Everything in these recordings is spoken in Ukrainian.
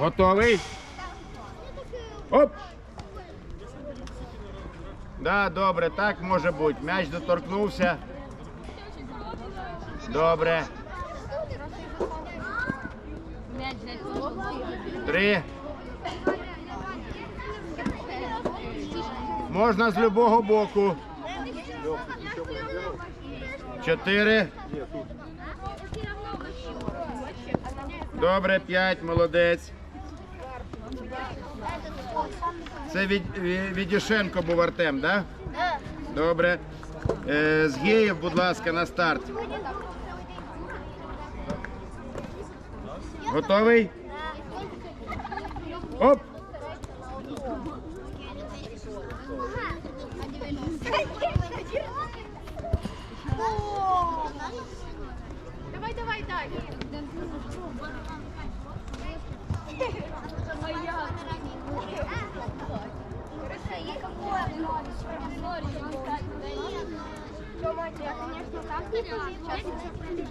Готовий? Оп! Да, добре, так може бути. М'яч доторкнувся. Добре. Три. Можна з любого боку. Чотири. Добре, п'ять, молодець. Це від, від, Відішенко був Артем, так? Да? Добре. Е, з Геїв, будь ласка, на старт. Готовий? Оп! Давай, давай, дай.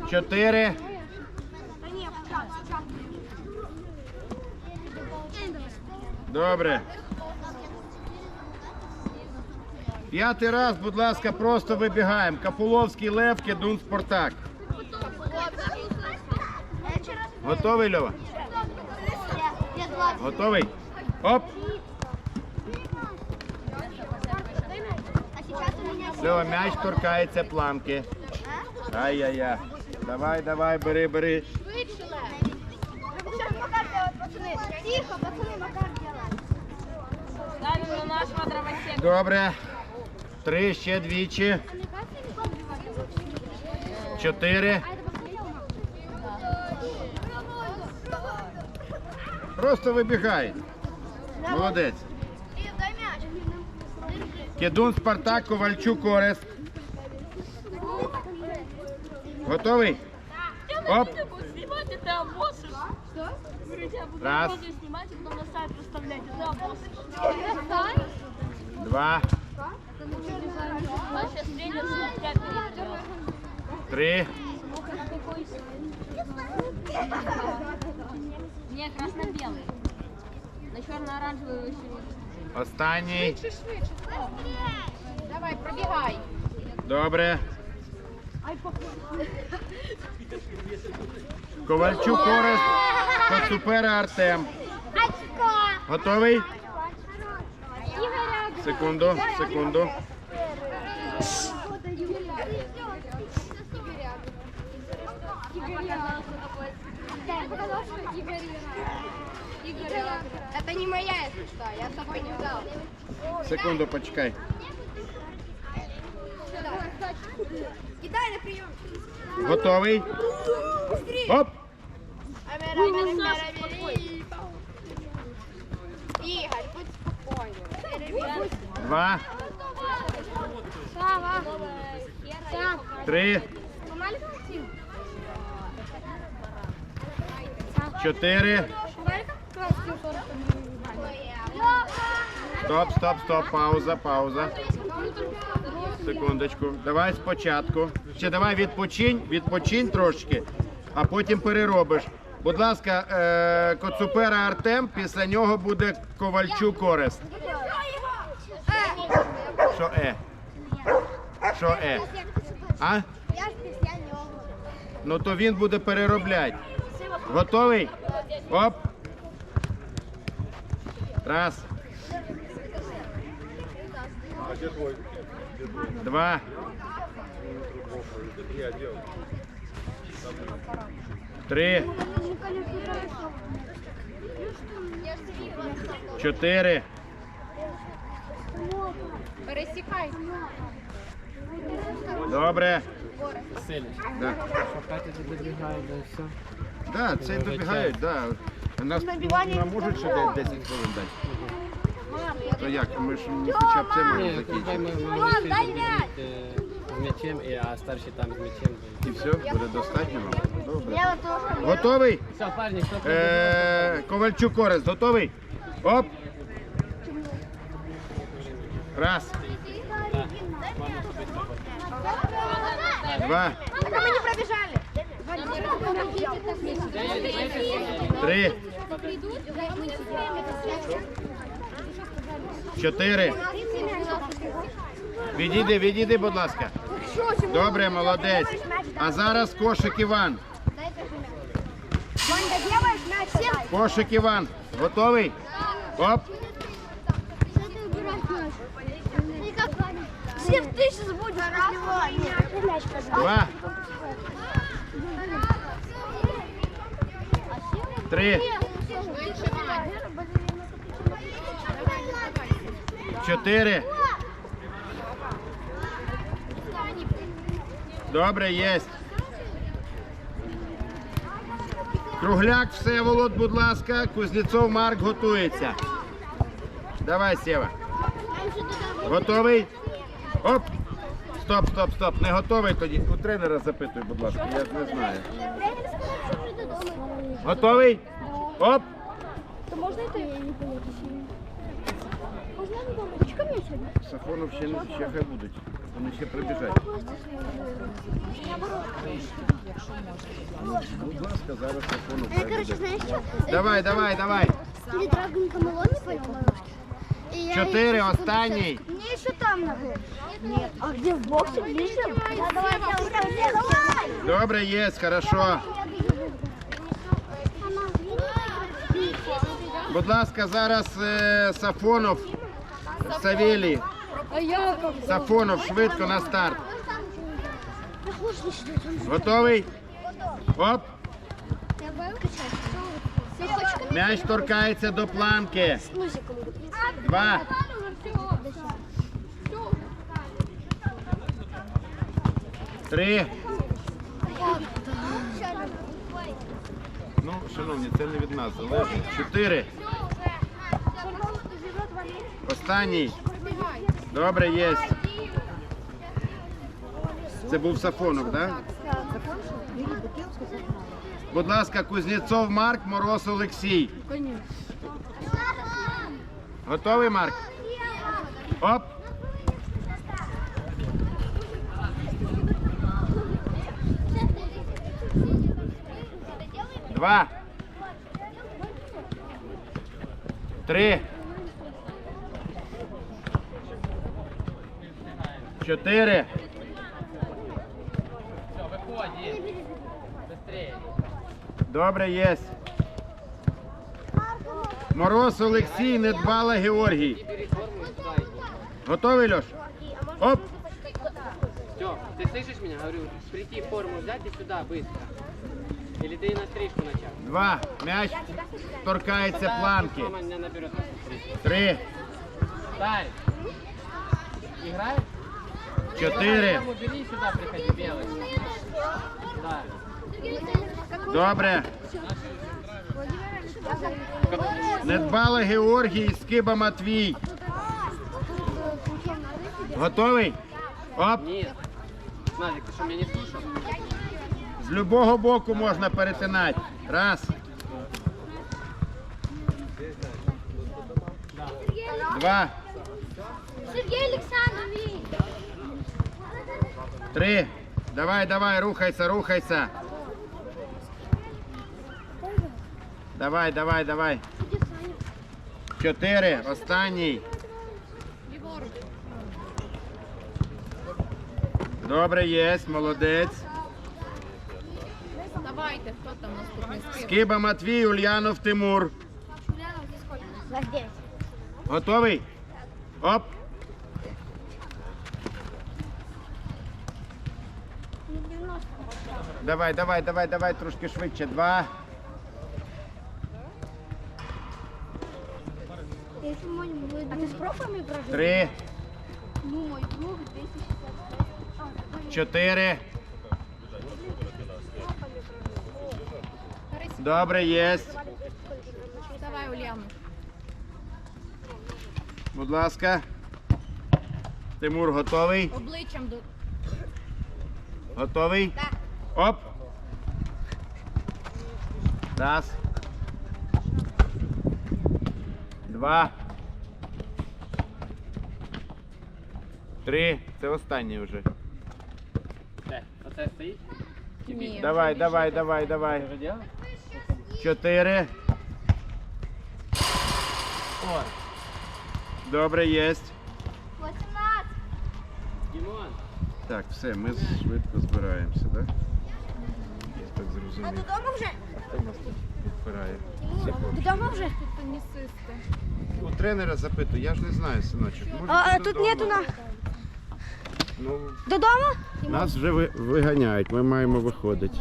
Чотири. Добре. П'ятий раз, будь ласка, просто вибігаємо. Капуловський Лев, Кедун Спартак. Готовий, Льова? Готовий? Оп! Льова, м'яч торкається планки. Ай-яй-яй. Давай, давай, бери, бери. Тихо, пацаны, Макар дровосека. Добре. Три, ще двічі. Чотири. Просто вибігай. Молодець. Мяч. Кедун, Спартак, Ковальчук, Орест. Готовий? Оп. Снимать это обоссышь. Что? Говорю, я буду Раз. видео снимать и потом на сайт выставлять. Это обоссышь. Два, А тренер за 5 минут делает. три, Не, красно-белый. На черно-оранжевый еще не. останній. Давай, пробегай. Добре. Ковальчук, Орест, Коцупера, Артем. Очко. Готовий? Секунду, секунду. Это не моя, если что, я с собой не взял. Секунду, почекай. Кидай на прием. Готовий? Оп! Игорь, будь спокойным. Два, три, чотири. Стоп, стоп, стоп, пауза, пауза. Секундочку. Давай спочатку. Ще давай відпочинь, відпочинь трошки, а потім переробиш. Будь ласка, е, Коцупера Артем, після нього буде Ковальчук Орест. Що е? Що е? А? Я ж після нього. Ну то він буде переробляти. Готовий? Оп. Раз. Два. Три. Чотири. Пересекай. Добре. Силі. Да. Шукати тут добігають, да і все. Да, це добігають, да. Нас нам можуть ще де- 10 хвилин дати. То як? Ми ж хоча б це можемо закінчити. з м'ячем, і- а старші там з м'ячем. І все, буде достатньо вам? Добре. Готовий? Все, парні, хто? Е, Ковальчук Орест, готовий? Оп. Раз, два, Так а мы не пробежали. Три, Чотири. Відійди, відійди, будь ласка. Добре, молодець. А зараз кошик Іван. Кошик Іван. Готовий? Оп. Всем ты сейчас будешь Два. Три. Чотири. Добре, єсть. Кругляк Всеволод, будь ласка. Кузнєцов Марк готується. Давай, Сєва. Готовий? Оп! Стоп, стоп, стоп. Не готовий тоді. У тренера запитуй, будь ласка, я не знаю. Готовий? Оп! То можно это? Я не поеду Можно я дома? Чекай меня сегодня. Сафонов ще, не- ще хай будуть. Вони ще прибіжать. Будь ласка, зараз Сафонов Я, хай короче, буде. знаешь что? Давай, давай, давай. Перед Драгон Камелон не понял дорожки. И я Чотири, еще секунду останній. пять. Мне еще там надо. Нет. А где в боксе ближе? Да, давай, давай, давай. Добре, є, хорошо. Будь ласка, зараз е, Сафонов. Как? Сафонов, швидко на старт. Готовий? Оп! М'яч торкається до планки. Два. Три. Ну, шановні, це не від нас залежить. Чотири. Останній. Добре, є. Це був Сафонов, так? Да? Будь ласка, Кузнєцов Марк, Мороз Олексій. Готовий, Марк? Оп. Два. Три. Чотири. Все, виходь. Быстрее. Добре, є. Мороз Олексій, Недбала Георгій. Бери форму и сюда иди. Готовий, Льош? Оп. Все, ты слышишь меня? Говорю, прийти форму взять и сюда быстро. Или ты на стрижку начал? Два. М'яч торкається планки. Мама меня наберет на стрижку. Три. Дай. Играешь? Чотири. Форму бери и сюда приходи, белый. Да. Добре. Недбала Георгій, Скиба Матвій. Готовий? Оп. Нет. Назик, ты что, меня не слушал? з любого боку можна перетинати. Раз. Два. Сергей Александрович. Три. Давай, давай, рухайся, рухайся. Давай, давай, давай. Чотири. Останній. Добре, є, молодець. Давайте, хто там наступний? Скиба Матвій, Ульянов Тимур. Вас девять. Готовий? Оп. Давай, давай, давай, давай, трошки швидше. Два. Если. А ты с профами играешь? Три. Ну, мой друг 265. Чотири. Добре, єсть. Давай, Ульяна. Будь ласка. Тимур готовий? Обличчям до... Готовий? Оп. Раз. Два. Три. Це останнє вже. Де? Оце стоїть? Ні. Давай, давай, давай, давай. Ти? Чотири. Фор. Добре, єсть. 18. Дімон. Так, все, ми швидко збираємося, так? Я так А зрозумів. додому вже? А хто нас тут підпирає? Всі хлопці. Додому вже? У тренера запитую, я ж не знаю, синочок. Може, А, ти тут додому? нету на... Ну, Додому? нас вже ви- виганяють, ми маємо виходити.